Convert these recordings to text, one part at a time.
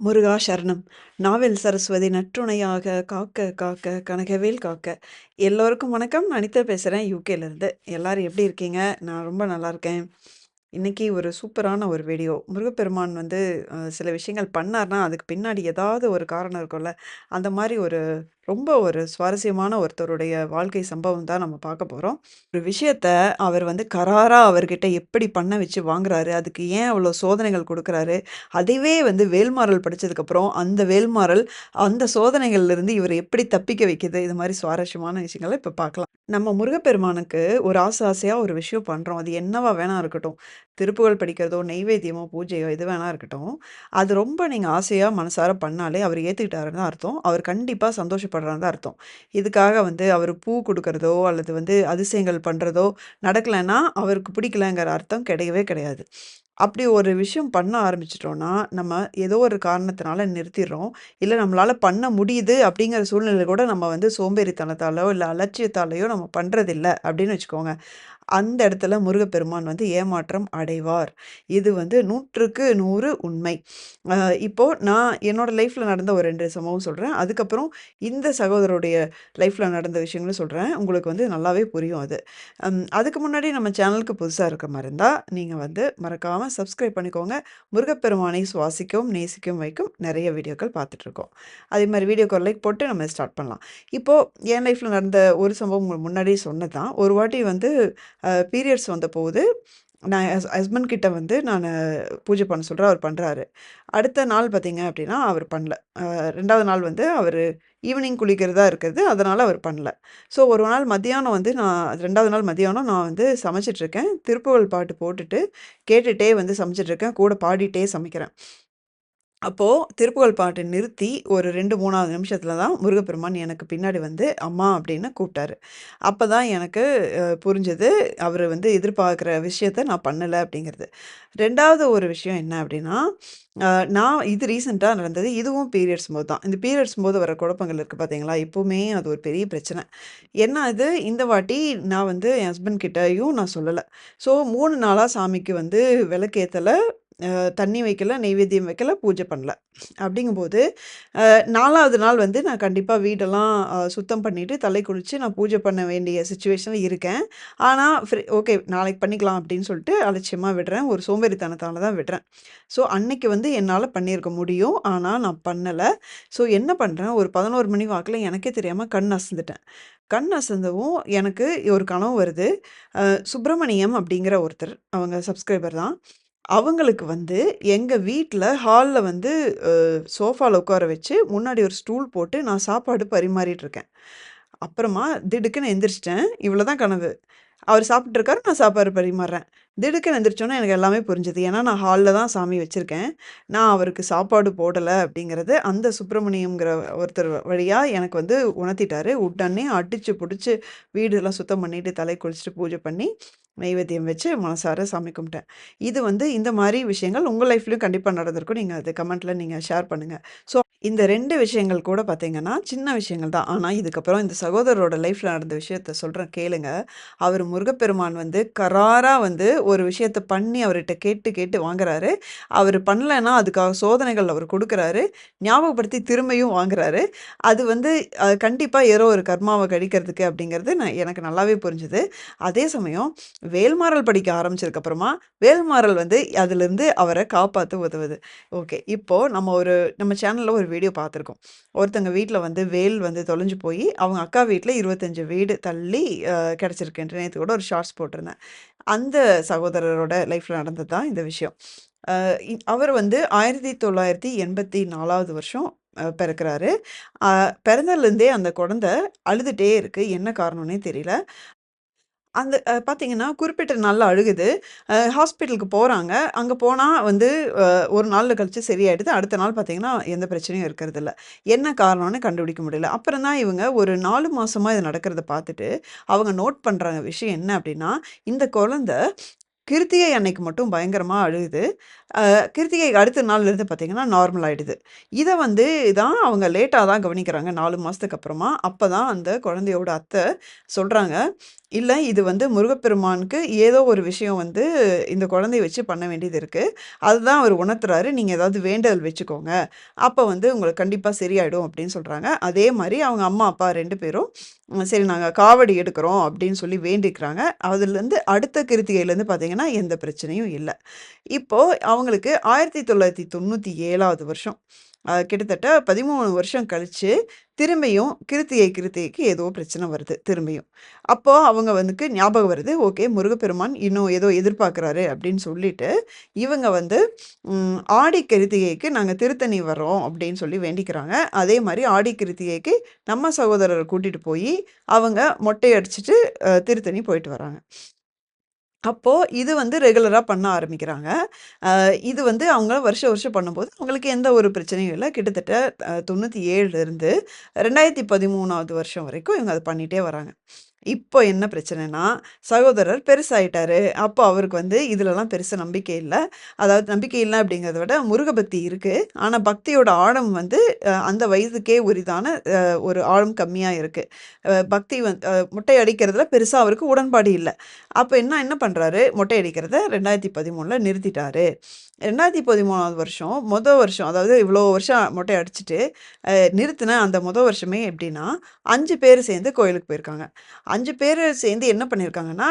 முருகா சரணம். நாவல் சரஸ்வதி நற்றுணையாக காக்க காக்க கனகவேல் காக்க. எல்லோருக்கும் வணக்கம். நான் அனிதா பேசுகிறேன் யூகேலேருந்து எல்லோரும் எப்படி இருக்கீங்க? நான் ரொம்ப நல்லா இருக்கேன். இன்னைக்கு ஒரு சூப்பரான ஒரு வீடியோ. முருகப்பெருமான் வந்து சில விஷயங்கள் பண்ணார்னா அதுக்கு பின்னாடி ஏதாவது ஒரு காரணம் இருக்கும்ல. அந்த மாதிரி ஒரு ரொம்ப ஒரு சுவாரஸ்யமான ஒருத்தருடைய வாழ்க்கை சம்பவம் தான் நம்ம பார்க்க போகிறோம் ஒரு விஷயத்த அவர் வந்து கராராக அவர்கிட்ட எப்படி பண்ண வச்சு வாங்குறாரு அதுக்கு ஏன் அவ்வளோ சோதனைகள் கொடுக்குறாரு அதுவே வந்து வேல்மாறல் படிச்சதுக்கப்புறம் அந்த வேல்மாறல் அந்த சோதனைகள்லேருந்து இவர் எப்படி தப்பிக்க வைக்குது இது மாதிரி சுவாரஸ்யமான விஷயங்களை இப்போ பார்க்கலாம். நம்ம முருகப்பெருமானுக்கு ஒரு ஆசை ஆசையாக ஒரு விஷயம் பண்ணுறோம் அது என்னவா வேணா இருக்கட்டும். திருப்புகழ் படிக்கிறதோ நெய்வேத்தியமோ பூஜையோ எது வேணா இருக்கட்டும் அது ரொம்ப நீங்கள் ஆசையாக மனசார பண்ணாலே அவர் ஏற்றுக்கிட்டாருன்னு தான் அர்த்தம். அவர் கண்டிப்பாக சந்தோஷப்படுறான்னு தான் அர்த்தம். இதுக்காக வந்து அவர் பூ கொடுக்கறதோ அல்லது வந்து அதிசயங்கள் பண்ணுறதோ நடக்கலைன்னா அவருக்கு பிடிக்கலங்கிற அர்த்தம் கிடையவே கிடையாது. அப்படி ஒரு விஷயம் பண்ண ஆரம்பிச்சிட்டோன்னா நம்ம ஏதோ ஒரு காரணத்தினால நிறுத்திடுறோம். இல்லை நம்மளால் பண்ண முடியுது அப்படிங்கிற சூழ்நிலை கூட நம்ம வந்து சோம்பேறித்தனத்தாலோ இல்லை அலட்சியத்தாலேயோ நம்ம பண்ணுறதில்ல அப்படின்னு வச்சுக்கோங்க. அந்த இடத்துல முருகப்பெருமான் வந்து ஏமாற்றம் அடைவார். இது வந்து நூற்றுக்கு நூறு உண்மை. இப்போது இப்போ நான் என்னோட லைஃப்பில் நடந்த ஒரு ரெண்டு சம்பவம் சொல்கிறேன் அதுக்கப்புறம் இந்த சகோதரருடைய லைஃப்பில் நடந்த விஷயங்களும் சொல்கிறேன் உங்களுக்கு வந்து நல்லாவே புரியும் அது. அதுக்கு முன்னாடி நம்ம சேனலுக்கு புதுசாக இருக்க மாதிரி இருந்தால் நீங்கள் வந்து மறக்காமல் சப்ஸ்கிரைப் பண்ணிக்கோங்க. முருகப்பெருமானை சுவாசிக்கவும் நேசிக்கவும் வைக்கும் நிறைய வீடியோக்கள் பார்த்துட்ருக்கோம் அதே மாதிரி வீடியோக்கு லைக் போட்டு நம்ம ஸ்டார்ட் பண்ணலாம். இப்போது என் லைஃப்பில் நடந்த ஒரு சம்பவம் உங்களுக்கு முன்னாடியே சொன்னது தான் ஒரு வாட்டி வந்து பீரியட்ஸ் வந்த போது நான் ஹஸ் ஹஸ்பண்ட் கிட்ட வந்து நான் பூஜை பண்ண சொல்கிறேன் அவர் பண்ணுறாரு அடுத்த நாள் பார்த்தீங்க அப்படின்னா அவர் பண்ணல. ரெண்டாவது நாள் வந்து அவர் ஈவினிங் குளிக்கிறதா இருக்கிறது அதனால் அவர் பண்ணல. ஸோ ஒரு நாள் மத்தியானம் வந்து நான் ரெண்டாவது நாள் மத்தியானம் நான் வந்து சமைச்சிட்ருக்கேன் திருப்புகழ் பாட்டு போட்டுட்டு கேட்டுகிட்டே வந்து சமைச்சிட்ருக்கேன் கூட பாடிட்டே சமைக்கிறேன். அப்போது திருப்புகழ் பாட்டை நிறுத்தி ஒரு ரெண்டு மூணாவது நிமிஷத்தில் தான் முருகப்பெருமான் எனக்கு பின்னாடி வந்து அம்மா அப்படின்னு கூப்பிட்டாரு. அப்போ தான் எனக்கு புரிஞ்சது அவர் வந்து எதிர்பார்க்குற விஷயத்த நான் பண்ணலை அப்படிங்கிறது. ரெண்டாவது ஒரு விஷயம் என்ன அப்படின்னா நான் இது ரீசெண்டாக நடந்தது இதுவும் பீரியட்ஸ் போது தான். இந்த பீரியட்ஸ் போது வர குழப்பங்கள் இருக்குது பார்த்தீங்களா இப்போவுமே அது ஒரு பெரிய பிரச்சனை. என்ன இது? இந்த வாட்டி நான் வந்து என் ஹஸ்பண்ட் கிட்டேயும் நான் சொல்லலை. ஸோ மூணு நாளாக சாமிக்கு வந்து விளக்கேற்றலை தண்ணி வைக்கல நெய்வேத்தியம் வைக்கல பூஜை பண்ணல. அப்படிங்கும்போது நாலாவது நாள் வந்து நான் கண்டிப்பாக வீடெல்லாம் சுத்தம் பண்ணிவிட்டு தலை குளித்து நான் பூஜை பண்ண வேண்டிய சுச்சுவேஷனில் இருக்கேன். ஆனால் ஃப்ரீ ஓகே நாளைக்கு பண்ணிக்கலாம் அப்படின்னு சொல்லிட்டு அலட்சியமாக விடுறேன். ஒரு சோம்பேறித்தனத்தால் தான் விடுறேன். ஸோ அன்னைக்கு வந்து என்னால் பண்ணியிருக்க முடியும். ஆனால் நான் பண்ணலை. ஸோ என்ன பண்ணுறேன் ஒரு பதினோரு மணி வாக்கில் எனக்கே தெரியாமல் கண் அசந்துட்டேன். கண் அசந்தவும் எனக்கு ஒரு கனவு வருது. சுப்பிரமணியம் அப்படிங்கிற ஒருத்தர் அவங்க சப்ஸ்கிரைபர் தான். அவங்களுக்கு வந்து எங்கள் வீட்டில் ஹாலில் வந்து சோஃபாவில் உட்கார வச்சு முன்னாடி ஒரு ஸ்டூல் போட்டு நான் சாப்பாடு பரிமாறிட்டு இருக்கேன் அப்புறமா திடுக்குன்னு எந்திரிச்சிட்டேன். இவ்வளோ தான் கனவு. அவர் சாப்பிட்ருக்காரு நான் சாப்பாடு பரிமாறுறேன். திடுக்குன்னு எந்திரிச்சோன்னே எனக்கு எல்லாமே புரிஞ்சுது. ஏன்னா நான் ஹாலில் தான் சாமி வச்சுருக்கேன். நான் அவருக்கு சாப்பாடு போடலை அப்படிங்கிறது அந்த சுப்பிரமணியங்கிற ஒருத்தர் வழியாக எனக்கு வந்து உணர்த்திட்டாரு. உடனே அடித்து பிடிச்சி வீடெல்லாம் சுத்தம் பண்ணிவிட்டு தலை குளிச்சுட்டு பூஜை பண்ணி நைவேத்தியம் வச்சு மனசார சாமி கும்பிட்டேன். இது வந்து இந்த மாதிரி விஷயங்கள் உங்கள் லைஃப்லையும் கண்டிப்பாக நடந்திருக்கும். நீங்கள் அது கமெண்ட்டில் நீங்கள் ஷேர் பண்ணுங்கள் ஸோ இந்த ரெண்டு விஷயங்கள் கூட பார்த்தீங்கன்னா சின்ன விஷயங்கள் தான். ஆனால் இதுக்கப்புறம் இந்த சகோதரரோட லைஃப்பில் நடந்த விஷயத்த சொல்கிறேன் கேளுங்க. அவர் முருகப்பெருமான் வந்து கராராக வந்து ஒரு விஷயத்த பண்ணி அவர்கிட்ட கேட்டு கேட்டு வாங்குறாரு. அவர் பண்ணலைன்னா அதுக்காக சோதனைகள் அவர் கொடுக்குறாரு. ஞாபகப்படுத்தி திரும்பியும் வாங்குறாரு. அது வந்து கண்டிப்பாக ஏதோ ஒரு கர்மாவை கழிக்கிறதுக்கு அப்படிங்கிறது நான் எனக்கு நல்லாவே புரிஞ்சுது. அதே சமயம் வேல்மாறல் படிக்க ஆரம்பிச்சதுக்கப்புறமா வேல்மாறல் வந்து அதுலேருந்து அவரை காப்பாற்ற உதவுது. ஓகே இப்போது நம்ம ஒரு நம்ம சேனலில் ஒரு வீடியோ பார்த்துருக்கோம். ஒருத்தங்க வீட்டில் வந்து வேல் வந்து தொலைஞ்சு போய் அவங்க அக்கா வீட்டில் இருபத்தஞ்சு வீடு தள்ளி கிடச்சிருக்கேன் கிடச்சிருக்குன்ட்டு நேற்று கூட ஒரு ஷார்ட்ஸ் போட்டிருந்தேன். அந்த சகோதரரோட லைஃப்பில் நடந்தது தான் இந்த விஷயம். அவர் வந்து ஆயிரத்தி தொள்ளாயிரத்தி எண்பத்தி நாலாவது வருஷம் பிறக்கிறாரு. பிறந்ததுலேருந்தே அந்த குழந்தை அழுதுகிட்டே இருக்குது என்ன காரணம்னே தெரியல. அந்த பார்த்தீங்கன்னா, குறிப்பிட்ட நாளில் அழுகுது. ஹாஸ்பிட்டலுக்கு போகிறாங்க அங்கே போனால் வந்து ஒரு நாளில் கழிச்சு சரியாயிடுது. அடுத்த நாள் பார்த்தீங்கன்னா, எந்த பிரச்சனையும் இருக்கிறதில்ல. என்ன காரணம்னு கண்டுபிடிக்க முடியல. அப்புறம் தான் இவங்க ஒரு நாலு மாதமாக இது நடக்கிறத பார்த்துட்டு, அவங்க நோட் பண்ணுறாங்க விஷயம் என்ன அப்படின்னா இந்த குழந்தை கிருத்திகை அன்னைக்கு மட்டும் பயங்கரமாக அழுகுது. கிருத்திகை அடுத்த நாள்லேருந்து பார்த்தீங்கன்னா, நார்மல் ஆகிடுது இதை வந்து தான் அவங்க லேட்டாக தான் கவனிக்கிறாங்க நாலு மாதத்துக்கு அப்புறமா. அப்போ தான் அந்த குழந்தையோட அத்தை சொல்கிறாங்க இல்லை இது வந்து முருகப்பெருமானுக்கு ஏதோ ஒரு விஷயம் வந்து இந்த குழந்தைய வச்சு பண்ண வேண்டியது இருக்குது அதுதான் அவர் உணர்த்துறாரு. நீங்கள் ஏதாவது வேண்டுதல் வச்சுக்கோங்க. அப்போ வந்து உங்களுக்கு கண்டிப்பாக சரியாயிடும் அப்படின்னு சொல்கிறாங்க அதே மாதிரி அவங்க அம்மா, அப்பா ரெண்டு பேரும் சரி நாங்கள் காவடி எடுக்கிறோம் அப்படின்னு சொல்லி வேண்டிக்கிறாங்க. அதுலேருந்து அடுத்த கிருத்திகையிலேருந்து பார்த்தீங்கன்னா, எந்த பிரச்சனையும் இல்லை இப்போது அவங்களுக்கு 1997வது வருஷம். கிட்டத்தட்ட 13 வருஷம் கழித்து திரும்பியும் கிருத்திகை கிருத்திகைக்கு ஏதோ பிரச்சனை வருது திரும்பியும். அப்போது அவங்க வந்துக்கு ஞாபகம் வருது. ஓகே முருகப்பெருமான் இன்னும் ஏதோ எதிர்பார்க்குறாரு அப்படின்னு சொல்லிட்டு, இவங்க வந்து ஆடி கிருத்திகைக்கு நாங்கள் திருத்தணி வரோம் அப்படின்னு சொல்லி வேண்டிக்கிறாங்க. அதே மாதிரி ஆடி கிருத்திகைக்கு நம்ம சகோதரரை கூட்டிகிட்டு போய் அவங்க மொட்டை அடிச்சுட்டு திருத்தணி போயிட்டு வராங்க. அப்போது இது வந்து ரெகுலராக பண்ண ஆரம்பிக்கிறாங்க. இது வந்து அவங்க வருஷம் வருஷம் பண்ணும்போது, அவங்களுக்கு எந்த ஒரு பிரச்சனையும் இல்லை கிட்டத்தட்ட தொண்ணூற்றி ஏழுலேருந்து ரெண்டாயிரத்தி பதிமூணாவது வருஷம் வரைக்கும் இவங்க அதை பண்ணிகிட்டே வராங்க. இப்போ என்ன பிரச்சனைன்னா, சகோதரர் பெருசாயிட்டாரு. அப்போ அவருக்கு வந்து இதுலலாம் பெருசாக நம்பிக்கை இல்லை. அதாவது நம்பிக்கை இல்லை அப்படிங்கிறத விட முருகபக்தி இருக்குது ஆனால் பக்தியோட ஆழம் வந்து அந்த வயதுக்கே உரிதான ஒரு ஆழம் கம்மியாக இருக்குது பக்தி வந் முட்டை மொட்டை அடிக்கிறதுல பெருசாக அவருக்கு உடன்பாடு இல்லை. அப்போ என்ன என்ன பண்ணுறாரு மொட்டை அடிக்கிறத 2013ல நிறுத்திட்டாரு. 2013வது வருஷம், மொதல் வருஷம் அதாவது இவ்வளோ வருஷம் மொட்டை அடிச்சுட்டு, நிறுத்தின அந்த மொதல் வருஷமே எப்படின்னா, அஞ்சு பேர் சேர்ந்து கோயிலுக்கு போயிருக்காங்க. அஞ்சு பேர் சேர்ந்து என்ன பண்ணியிருக்காங்கன்னா,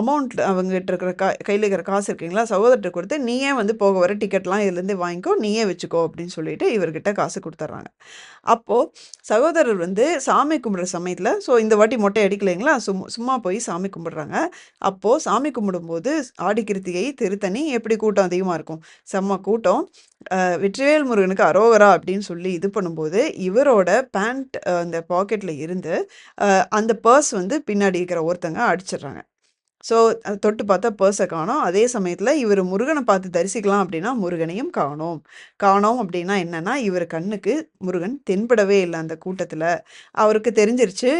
அமௌண்ட் அவங்ககிட்ட இருக்கிற கா கையில் இருக்கிற காசு இருக்கீங்களா சகோதரர்கிட்ட கொடுத்து "நீயே வந்து போக வர டிக்கெட்லாம் இதுலேருந்து வாங்கிக்கோ, நீயே வச்சுக்கோ" அப்படின்னு சொல்லிட்டு இவர்கிட்ட காசு கொடுத்துட்றாங்க அப்போது சகோதரர் வந்து சாமி கும்பிட்ற சமயத்தில் ஸோ இந்த வாட்டி மொட்டை அடிக்கலைங்களா, சும் சும்மா போய் சாமி கும்பிட்றாங்க அப்போது சாமி கும்பிடும்போது ஆடி கிருத்திகை, திருத்தணி எப்படி கூட்டம் அதிகமாக இருக்கும். செம்ம கூட்டம். "வெற்றிவேல் முருகனுக்கு அரோகரா" அப்படின்னு சொல்லி இது பண்ணும்போது, இவரோட பேண்ட் அந்த பாக்கெட்டில் இருந்து, அந்த பர்ஸ் வந்து பின்னாடி இருக்கிற ஒருத்தங்க அடிச்சிடுறாங்க. ஸோ தொட்டு பார்த்தா பர்ஸை காணோம். அதே சமயத்தில் இவர் முருகனை பார்த்து தரிசிக்கலாம் அப்படின்னா, முருகனையும் காணோம். காணோம் அப்படின்னா என்னன்னா, இவர் கண்ணுக்கு முருகன் தென்படவே இல்லை அந்த கூட்டத்தில் அவருக்கு தெரிஞ்சிருச்சு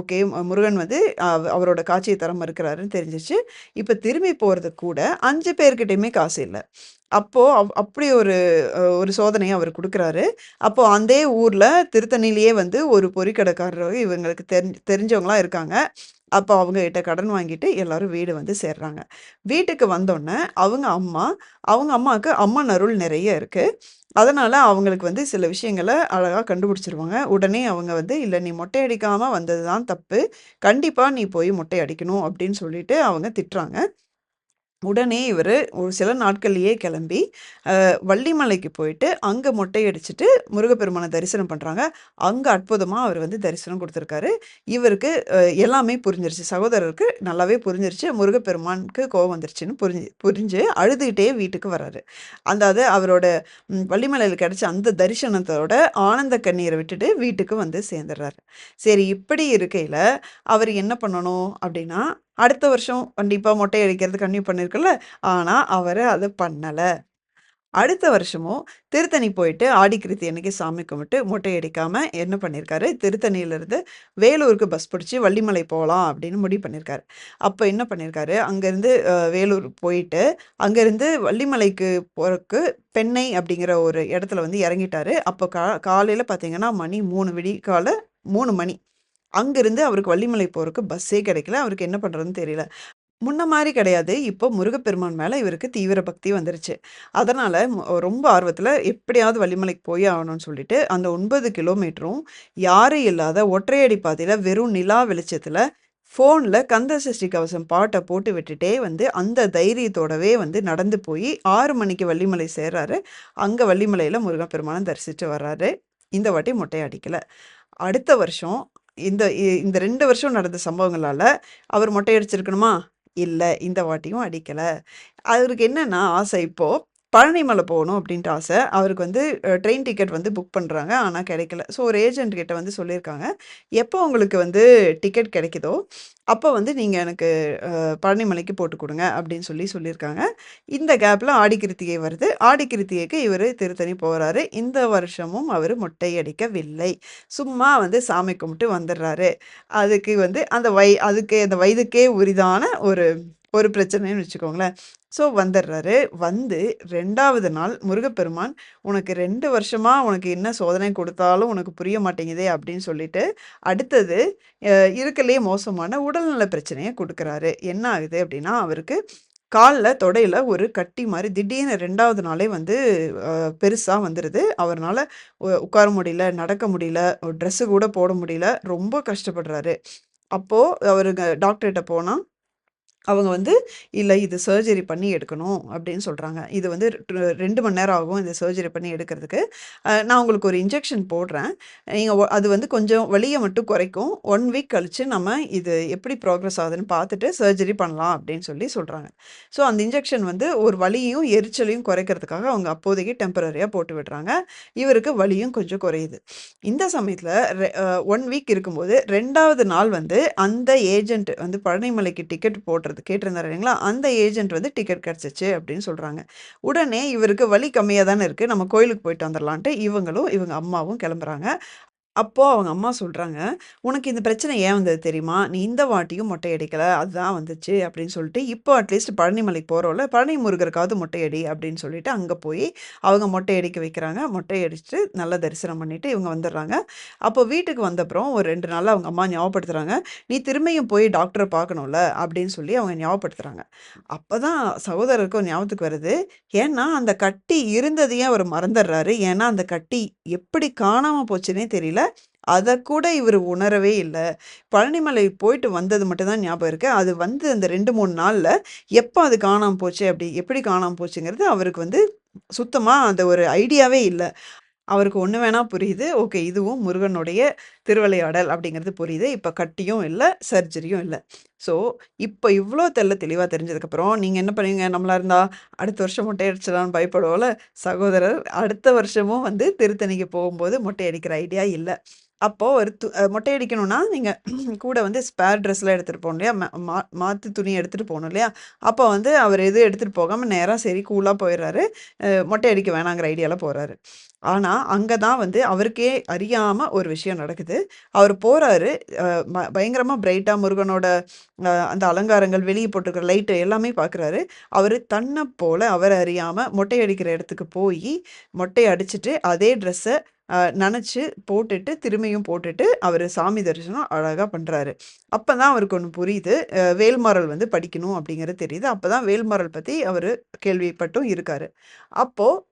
ஓகே முருகன் வந்து அவ் அவரோட காட்சியை தரம் மறுக்கிறாருன்னு தெரிஞ்சிருச்சு. இப்போ திரும்பி போகிறது கூட அஞ்சு பேர்கிட்டையுமே காசு இல்லை அப்போது அவ் அப்படி ஒரு ஒரு சோதனையை அவர் கொடுக்குறாரு அப்போது அந்தே ஊரில் திருத்தணிலேயே வந்து ஒரு பொறிக்கடைக்காரர் இவங்களுக்கு தெரிஞ்சு தெரிஞ்சவங்களாம் இருக்காங்க. அப்போ அவங்ககிட்ட கடன் வாங்கிட்டு எல்லாரும் வீடு வந்து சேர்றாங்க. வீட்டுக்கு வந்தோடனே அவங்க அம்மா, அவங்க அம்மாவுக்கு அம்மன் அருள் நிறைய இருக்குது அதனால் அவங்களுக்கு வந்து சில விஷயங்களை அழகாக கண்டுபிடிச்சிருவாங்க உடனே அவங்க வந்து, இல்லை நீ மொட்டை அடிக்காமல் வந்தது தான் தப்பு. கண்டிப்பாக நீ போய் மொட்டை அடிக்கணும்" அப்படின்னு சொல்லிட்டு அவங்க திட்டுறாங்க. உடனே இவர் ஒரு சில நாட்கள்லேயே கிளம்பி, வள்ளிமலைக்கு போயிட்டு, அங்கே மொட்டையடிச்சிட்டு முருகப்பெருமானை தரிசனம் பண்ணுறாங்க அங்கே அற்புதமாக அவர் வந்து தரிசனம் கொடுத்துருக்காரு இவருக்கு எல்லாமே புரிஞ்சிருச்சு. சகோதரருக்கு நல்லாவே புரிஞ்சிருச்சு. முருகப்பெருமானுக்கு கோவம் வந்துருச்சுன்னு புரிஞ்சு புரிஞ்சு அழுதுகிட்டே வீட்டுக்கு வராரு. அதாவது அவரோட வள்ளிமலையில் கிடச்ச அந்த தரிசனத்தோட ஆனந்த கண்ணீரை விட்டுட்டு வீட்டுக்கு வந்து சேர்ந்துடுறாரு சரி இப்படி இருக்கையில் அவர் என்ன பண்ணணும் அப்படின்னா, அடுத்த வருஷம் கண்டிப்பாக மொட்டை அடிக்கிறது கன்டின்யூ பண்ணியிருக்குல்ல. ஆனால் அவர் அதை பண்ணலை அடுத்த வருஷமும் திருத்தணி போயிட்டு ஆடிக்கிருத்தி அன்னைக்கு சாமி கும்பிட்டு மொட்டை அடிக்காமல் என்ன பண்ணியிருக்காரு, திருத்தணியிலிருந்து வேலூருக்கு பஸ் பிடிச்சி வள்ளிமலை போகலாம் அப்படின்னு முடிவு பண்ணியிருக்காரு. அப்போ என்ன பண்ணியிருக்காரு, அங்கேருந்து வேலூர் போயிட்டு, அங்கேருந்து வள்ளிமலைக்கு போகிறக்கு பெண்ணை அப்படிங்கிற ஒரு இடத்துல வந்து இறங்கிட்டாரு. அப்போ கா காலையில் பார்த்தீங்கன்னா, மணி மூணு விடி காலை மூணு மணி. அங்கிருந்து அவருக்கு வள்ளிமலை போகிறதுக்கு பஸ்ஸே கிடைக்கல. அவருக்கு என்ன பண்ணுறதுன்னு தெரியல. முன்ன மாதிரி கிடையாது. இப்போ முருகப்பெருமான் மேலே இவருக்கு தீவிர பக்தி வந்துருச்சு. அதனால் ரொம்ப ஆர்வத்தில் எப்படியாவது வள்ளிமலைக்கு போய் ஆகணும்னு சொல்லிட்டு, அந்த ஒன்பது கிலோமீட்டரும் யாரும் இல்லாத ஒற்றையடி பாதையில் வெறும் நிலா வெளிச்சத்தில் ஃபோனில் கந்த சஷ்டி கவசம் பாட்டை போட்டு விட்டுட்டே வந்து, அந்த தைரியத்தோடவே வந்து நடந்து போய் ஆறு மணிக்கு வள்ளிமலை சேர்றாரு. அங்கே வள்ளிமலையில் முருகப்பெருமான தரிசித்து வர்றாரு. இந்த வாட்டி மொட்டை அடிக்கலை அடுத்த வருஷம் இந்த இந்த ரெண்டு வருஷம் நடந்த சம்பவங்களால் அவர் மொட்டை அடிச்சிருக்கணுமா? இல்லை இந்த வாட்டியும் அடிக்கலை அவருக்கு என்னென்னா ஆசை இப்போது பழனிமலை போகணும் அப்படின்ட்டு ஆசை. அவருக்கு வந்து ட்ரெயின் டிக்கெட் வந்து புக் பண்ணுறாங்க ஆனால் கிடைக்கல. ஸோ ஒரு ஏஜென்ட் கிட்ட வந்து சொல்லியிருக்காங்க. எப்போ உங்களுக்கு வந்து டிக்கெட் கிடைக்குதோ, அப்போ வந்து நீங்கள் எனக்கு பழனிமலைக்கு போட்டு கொடுங்க அப்படின்னு சொல்லி சொல்லியிருக்காங்க. இந்த கேப்பில் ஆடி கிருத்திகை வருது. ஆடி கிருத்திகைக்கு திருத்தணி போகிறாரு இந்த வருஷமும் அவர் மொட்டை அடிக்கவில்லை. சும்மா வந்து சாமி கும்பிட்டு வந்துடுறாரு. அதுக்கு வந்து அந்த வய அதுக்கு அந்த வயதுக்கே உரிதான ஒரு ஒரு பிரச்சனைன்னு வச்சுக்கோங்களேன். ஸோ வந்துடுறாரு. வந்து ரெண்டாவது நாள் முருகப்பெருமான், "உனக்கு ரெண்டு வருஷமாக உனக்கு என்ன சோதனை கொடுத்தாலும் உனக்கு புரிய மாட்டேங்குதே!" அப்படின்னு சொல்லிட்டு, அடுத்தது இருக்கலே மோசமான உடல்நல பிரச்சனையை கொடுக்குறாரு என்ன ஆகுது அப்படின்னா, அவருக்கு காலில் தொடையில் ஒரு கட்டி மாதிரி திடீர்னு ரெண்டாவது நாளே வந்து பெருசாக வந்துடுது அவரால் உட்கார முடியல, நடக்க முடியல, ஒரு ட்ரெஸ்ஸு கூட போட முடியல. ரொம்ப கஷ்டப்படுறாரு. அப்போது அவருங்க டாக்டர்கிட்ட போனால் அவங்க வந்து, இல்லை இது சர்ஜரி பண்ணி எடுக்கணும்." அப்படின்னு சொல்கிறாங்க இது வந்து ரெண்டு மணி நேரம் ஆகும் இந்த சர்ஜரி பண்ணி எடுக்கிறதுக்கு. நான் உங்களுக்கு ஒரு இன்ஜெக்ஷன் போடுறேன். நீங்கள் அது வந்து கொஞ்சம் வழியை மட்டும் குறைக்கும். ஒன் வீக் கழித்து நம்ம இது எப்படி ப்ராக்ரஸ் ஆகுதுன்னு பார்த்துட்டு சர்ஜரி பண்ணலாம் அப்படின்னு சொல்லி சொல்கிறாங்க ஸோ அந்த இன்ஜெக்ஷன் வந்து ஒரு வலியும் எரிச்சலையும் குறைக்கிறதுக்காக அவங்க அப்போதைக்கு டெம்பரரியாக போட்டு விடுறாங்க. இவருக்கு வலியும் கொஞ்சம் குறையுது. இந்த சமயத்தில் ஒன் வீக் இருக்கும்போது ரெண்டாவது நாள் வந்து அந்த ஏஜென்ட் வந்து பழனிமலைக்கு டிக்கெட் போடுறது கேட்டிருந்தாரு இல்லைங்களா? அந்த ஏஜென்ட் வந்து டிக்கெட் கிடைச்சிச்சு அப்படின்னு சொல்றாங்க. உடனே இவருக்கு வலி கம்மியாக தானே இருக்கு. நம்ம கோயிலுக்கு போயிட்டு வந்துடலான்ட்டு இவங்களும், இவங்க அம்மாவும் கிளம்புறாங்க. அப்போ அவங்க அம்மா சொல்றாங்க, "உனக்கு இந்த பிரச்சனை ஏன் வந்தது தெரியுமா? நீ இந்த வாட்டியும் மொட்டை அடிக்கல. அதுதான் வந்துச்சு." அப்படின்னு சொல்லிட்டு, "இப்போ அட்லீஸ்ட் பழனிமலைக்கு போறோம்ல, பழனி முருகருக்காவது மொட்டை அடி." அப்படின்னு சொல்லிட்டு அங்க போய் அவங்க மொட்டை அடிக்க வைக்கிறாங்க. மொட்டை அடிச்சுட்டு நல்லா தரிசனம் பண்ணிட்டு இவங்க வந்துடுறாங்க. அப்போ வீட்டுக்கு வந்தப்புறம் ஒரு 2 நாள்ல அவங்க அம்மா ஞாபகப்படுத்துறாங்க, "நீ திரும்பியும் போய் டாக்டர பார்க்கணும்ல." அப்படின்னு சொல்லி அவங்க ஞாபகப்படுத்துறாங்க. அப்பதான் சகோதரருக்கும் ஞாபகத்துக்கு வருது. ஏன்னா, அந்த கட்டி இருந்ததையே அவர் மறந்துடுறாரு. ஏன்னா, அந்த கட்டி எப்படி காணாம போச்சுன்னே தெரியல. அதை கூட இவர் உணரவே இல்லை. பழனிமலை போயிட்டு வந்தது மட்டும்தான் ஞாபகம் இருக்குது அது வந்து அந்த ரெண்டு மூணு நாளில் எப்போ அது காணாம போச்சு, அப்படி எப்படி காணாம போச்சுங்கிறது அவருக்கு வந்து சுத்தமாக அந்த ஒரு ஐடியாவே இல்லை. அவருக்கு ஒன்று வேணால் புரியுது. ஓகே இதுவும் முருகனுடைய திருவிளையாடல் அப்படிங்கிறது புரியுது. இப்போ கட்டியும் இல்லை சர்ஜரியும் இல்லை ஸோ, இப்போ இவ்வளோ தெல்ல தெளிவாக தெரிஞ்சதுக்கப்புறம், நீங்கள் என்ன பண்ணுவீங்க? நம்மளா இருந்தால் அடுத்த வருஷம் மொட்டை அடிச்சிடலான்னு பயப்படுவோம்ல. சகோதரர் அடுத்த வருஷமும் வந்து திருத்தணிக்கு போகும்போது மொட்டை அடிக்கிற ஐடியா இல்லை அப்போது ஒரு து மொட்டை அடிக்கணும்னா, நீங்கள் கூட வந்து ஸ்பேர் ட்ரெஸ்லாம் எடுத்துகிட்டு போகணும் இல்லையா? மா மாற்று துணி எடுத்துகிட்டு போகணும் இல்லையா? அப்போ வந்து அவர் எதுவும் எடுத்துகிட்டு போகாமல் நேராக சரி கூலாக போயிடுறாரு. மொட்டை அடிக்க வேணாங்கிற ஐடியாவில் போகிறாரு ஆனால் அங்கே தான் வந்து அவருக்கே அறியாமல் ஒரு விஷயம் நடக்குது. அவர் போகிறாரு பயங்கரமாக பிரைட்டாக முருகனோட அந்த அலங்காரங்கள், வெளியே போட்டிருக்கிற லைட்டு எல்லாமே பார்க்குறாரு. அவர் தன்னை போல் அவர் அறியாமல் மொட்டை அடிக்கிற இடத்துக்கு போய் மொட்டை அடிச்சுட்டு அதே ட்ரெஸ்ஸை நினச்சி போட்டுட்டு, திரும்பியும் போட்டுட்டு, அவர் சாமி தரிசனம் அழகாக பண்ணுறாரு அப்போ தான் அவருக்கு ஒன்று புரியுது. வேல்மாரல் வந்து படிக்கணும் அப்படிங்கிறது தெரியுது. அப்போ தான் வேல்மாரல் பற்றி அவர் கேள்விப்பட்டும் இருக்காரு. அப்போது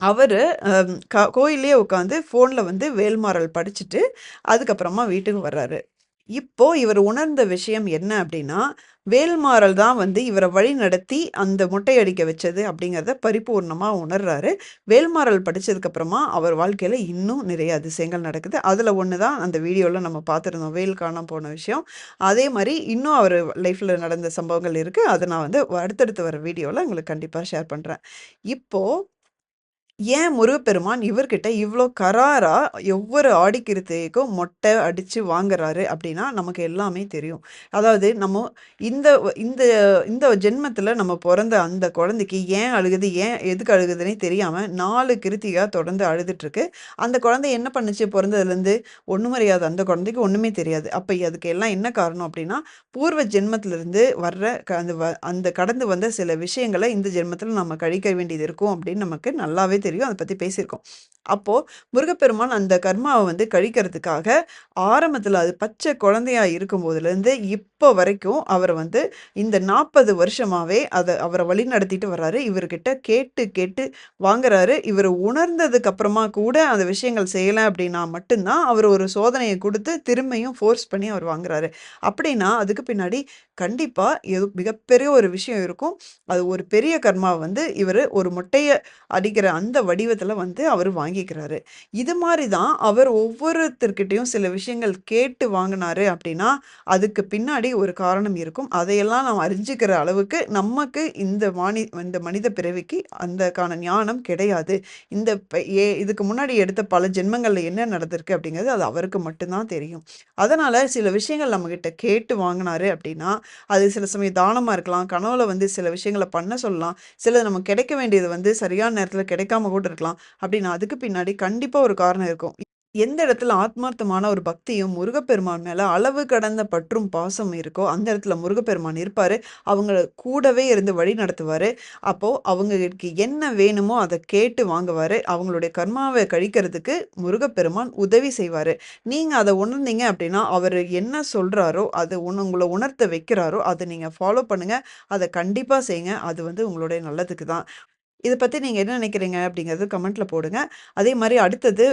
அவர் க கோயிலே உட்காந்து ஃபோனில் வந்து வேல்மாரல் படிச்சுட்டு, அதுக்கப்புறமா வீட்டுக்கு வர்றாரு. இப்போ இவர் உணர்ந்த விஷயம் என்ன அப்படின்னா, வேல்மாறல் தான் வந்து இவரை வழி நடத்தி அந்த முட்டையடிக்க வச்சது அப்படிங்கிறத பரிபூர்ணமாக உணர்றாரு. வேல்மாறல் படிச்சதுக்கப்புறமா அவர் வாழ்க்கையில் இன்னும் நிறைய அதிசயங்கள் நடக்குது. அதில் ஒன்று தான் அந்த வீடியோவில் நம்ம பார்த்துருந்தோம் வேல் காணாம போன விஷயம். அதே மாதிரி இன்னும் அவர் லைஃப்பில் நடந்த சம்பவங்கள் இருக்குது அதை நான் வந்து அடுத்தடுத்து வர வீடியோவில் உங்களுக்கு கண்டிப்பாக ஷேர் பண்ணுறேன் இப்போது ஏன் முருகப்பெருமான் இவர்கிட்ட இவ்வளோ கராரா ஒவ்வொரு ஆடி மொட்டை அடித்து வாங்குறாரு அப்படின்னா, நமக்கு எல்லாமே தெரியும். அதாவது நம்ம இந்த இந்த இந்த ஜென்மத்தில் நம்ம பிறந்த அந்த குழந்தைக்கு ஏன் அழுகுது, ஏன் எதுக்கு அழுகுதுன்னே தெரியாமல் நாலு கிருத்திகா தொடர்ந்து அழுதுட்டுருக்கு. அந்த குழந்தை என்ன பண்ணுச்சு பிறந்ததுலேருந்து ஒன்றும் அறியாது. அந்த குழந்தைக்கு ஒன்றுமே தெரியாது. அப்போ அதுக்கு எல்லாம் என்ன காரணம் அப்படின்னா, பூர்வ ஜென்மத்திலிருந்து வர்ற க அந்த வ அந்த கடந்து வந்த சில விஷயங்களை இந்த ஜென்மத்தில் நம்ம கழிக்க வேண்டியது இருக்கும் அப்படின்னு நமக்கு நல்லாவே தெரியும். அதை பத்தி பேசியிருக்கோம். அப்போ முருகப்பெருமான் அந்த கர்மாவை வந்து கழிக்கிறதுக்காக ஆரம்பத்தில் அது பச்சை குழந்தையா இருக்கும்போதுலேருந்து இப்போ வரைக்கும் அவர் வந்து இந்த 40 வருஷமாவே அவரை வழி நடத்திட்டு வர்றாரு. இவர்கிட்ட கேட்டு கேட்டு வாங்குறாரு. இவர் உணர்ந்ததுக்கு அப்புறமா கூட அந்த விஷயங்கள் செய்யலை அப்படின்னா மட்டும்தான் அவர் ஒரு சோதனையை கொடுத்து திரும்பியும் ஃபோர்ஸ் பண்ணி அவர் வாங்குறாரு. அப்படின்னா, அதுக்கு பின்னாடி கண்டிப்பாக எது மிகப்பெரிய ஒரு விஷயம் இருக்கும். அது ஒரு பெரிய கர்மா வந்து இவரு ஒரு முட்டையை அடிக்கிற அந்த வடிவத்தில் வந்து அவர் வாங்கிக்கிறாரு. இது மாதிரி தான் அவர் ஒவ்வொருத்தர்கிட்டையும் சில விஷயங்கள் கேட்டு வாங்கினாரு அப்படின்னா, அதுக்கு பின்னாடி ஒரு காரணம் இருக்கும். அதையெல்லாம் நாம் அறிஞ்சிக்கிற அளவுக்கு நமக்கு இந்த மானி இந்த மனித பிறவிக்கு அந்தக்கான ஞானம் கிடையாது. இந்த ஏ இதுக்கு முன்னாடி எடுத்த பல ஜென்மங்களில் என்ன நடந்திருக்கு அப்படிங்கிறது அது அவருக்கு மட்டும்தான் தெரியும். அதனால் சில விஷயங்கள் நம்மகிட்ட கேட்டு வாங்கினாரு அப்படின்னா, அது சில சமயம் தானமாக இருக்கலாம். கனவுல வந்து சில விஷயங்கள பண்ண சொல்லலாம். சிலது நமக்கு கிடைக்க வேண்டியது வந்து சரியான நேரத்தில் கிடைக்காம கூட இருக்கலாம். அப்படின்னா அதுக்கு பின்னாடி கண்டிப்பாக ஒரு காரணம் இருக்கும். எந்த இடத்துல ஆத்மார்த்தமான ஒரு பக்தியும் முருகப்பெருமான் மேலே அளவு கடந்த பற்றும் பாசம் இருக்கோ, அந்த இடத்துல முருகப்பெருமான் இருப்பார். அவங்கள கூடவே இருந்து வழி நடத்துவார். அப்போது அவங்களுக்கு என்ன வேணுமோ அதை கேட்டு வாங்குவார். அவங்களுடைய கர்மாவை கழிக்கிறதுக்கு முருகப்பெருமான் உதவி செய்வார். நீங்கள் அதை உணர்ந்தீங்க அப்படின்னா, அவர் என்ன சொல்கிறாரோ அது உண உங்களை உணர்த்த வைக்கிறாரோ, அதை நீங்கள் ஃபாலோ பண்ணுங்கள் அதை கண்டிப்பாக செய்யுங்க. அது வந்து உங்களுடைய நல்லதுக்கு தான். இதை பற்றி நீங்கள் என்ன நினைக்கிறீங்க? அப்படிங்கிறது கமெண்ட்டில் போடுங்க. அதே மாதிரி அடுத்தது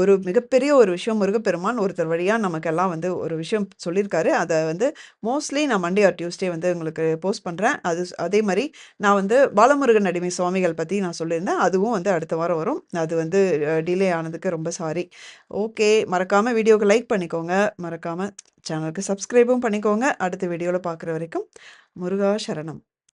ஒரு மிகப்பெரிய ஒரு விஷயம் முருகப்பெருமான் ஒருத்தர் வழியாக நமக்கெல்லாம் வந்து ஒரு விஷயம் சொல்லியிருக்காரு. அதை வந்து மோஸ்ட்லி நான் மண்டே ஆர் டியூஸ்டே வந்து உங்களுக்கு போஸ்ட் பண்ணுறேன் அது அதே மாதிரி நான் வந்து பாலமுருகன் அடிமை சுவாமிகள் பற்றி நான் சொல்லியிருந்தேன். அதுவும் வந்து அடுத்த வாரம் வரும். அது வந்து டிலே ஆனதுக்கு ரொம்ப சாரி. ஓகே. மறக்காமல் வீடியோக்கு லைக் பண்ணிக்கோங்க. மறக்காமல் சேனலுக்கு சப்ஸ்கிரைபும் பண்ணிக்கோங்க. அடுத்த வீடியோவில் பார்க்குற வரைக்கும் முருகா சரணம்.